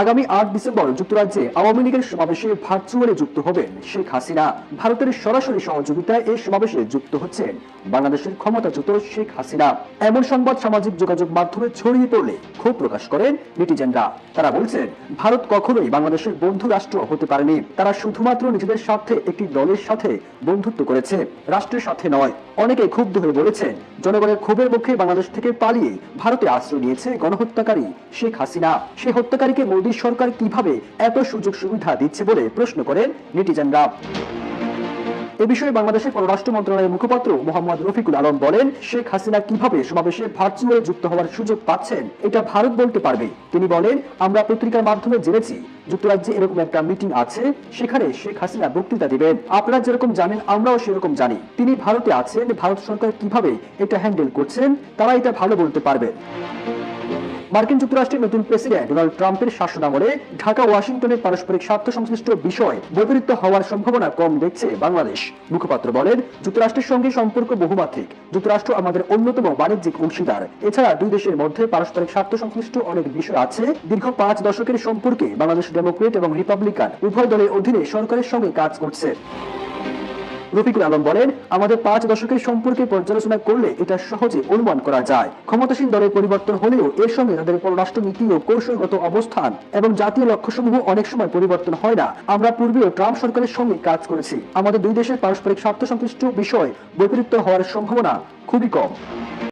আগামী আট ডিসেম্বর যুক্তরাজ্যে আওয়ামী লীগের সমাবেশে ভার্চুয়ালি যুক্ত হবেন শেখ হাসিনা। ভারতের সরাসরি সহযোগিতায় এই সমাবেশে যুক্ত হচ্ছেন বাংলাদেশের ক্ষমতাচ্যুত শেখ হাসিনা। এমন সংবাদ সামাজিক যোগাযোগ মাধ্যমে ছড়িয়ে পড়লে ক্ষোভ প্রকাশ করেন নেটিজেনরা। তারা বলছেন, ভারত কখনোই বাংলাদেশের বন্ধু রাষ্ট্র হতে পারেনি। তারা শুধুমাত্র নিজেদের স্বার্থে একটি দলের সাথে বন্ধুত্ব করেছে, রাষ্ট্রের সাথে নয়। অনেকে ক্ষুব্ধ হয়ে বলেছেন, জনগণের ক্ষোভের মুখে বাংলাদেশ থেকে পালিয়ে ভারতে আশ্রয় নিয়েছে গণহত্যাকারী শেখ হাসিনা। সে হত্যাকারীকে মোদী সরকার কীভাবে এত সুযোগ সুবিধা দিচ্ছে বলে প্রশ্ন করেন নেটিজেনরা। এ বিষয়ে বাংলাদেশের পররাষ্ট্র মন্ত্রণালয়ের মুখপাত্র মোহাম্মদ রফিকুল আলম বলেন, শেখ হাসিনা কীভাবে সমাবেশে ভার্চুয়ালি যুক্ত হওয়ার সুযোগ পাচ্ছেন, এটা ভারত বলতে পারবে। তিনি বলেন, আমরা পত্রিকার মাধ্যমে জেনেছি, যুক্তরাজ্যে এরকম একটা মিটিং আছে, সেখানে শেখ হাসিনা বক্তৃতা দিবেন। আপনারা যেরকম জানেন, আমরাও সেরকম জানি। তিনি ভারতে আছেন, ভারত সরকার কীভাবে এটা হ্যান্ডেল করছেন, তারা এটা ভালো বলতে পারবেন। মার্কিন যুক্তরাষ্ট্রের নতুন প্রেসিডেন্ট ডোনাল্ড ট্রাম্পের শাসনামলে ঢাকা, ওয়াশিংটনের পারস্পরিক স্বার্থ সংশ্লিষ্ট বিষয় বৈপরীত্য হওয়ার সম্ভাবনা কম দেখছে বাংলাদেশ। মুখপাত্র বলেন, যুক্তরাষ্ট্রের সঙ্গে সম্পর্ক বহুমাত্রিক। যুক্তরাষ্ট্র আমাদের অন্যতম বাণিজ্যিক অংশীদার। এছাড়া দুই দেশের মধ্যে পারস্পরিক স্বার্থ সংশ্লিষ্ট অনেক বিষয় আছে। দীর্ঘ পাঁচ দশকের সম্পর্কে বাংলাদেশ ডেমোক্রেট এবং রিপাবলিকান উভয় দলের অধীনে সরকারের সঙ্গে কাজ করছে। রফিকুল আলম বলেন, আমাদের পাঁচ দশকের সম্পর্কে পর্যালোচনা করলে এটা সহজে অনুমান করা যায়। ক্ষমতাসীন দলের পরিবর্তন হলেও এর সঙ্গে তাদের পররাষ্ট্র নীতি ও কৌশলগত অবস্থান এবং জাতীয় লক্ষ্যসমূহ অনেক সময় পরিবর্তন হয় না। আমরা পূর্বেও ট্রাম্প সরকারের সঙ্গে কাজ করেছি। আমাদের দুই দেশের পারস্পরিক স্বার্থ সংশ্লিষ্ট বিষয় বৈপরীত্য হওয়ার সম্ভাবনা খুবই কম।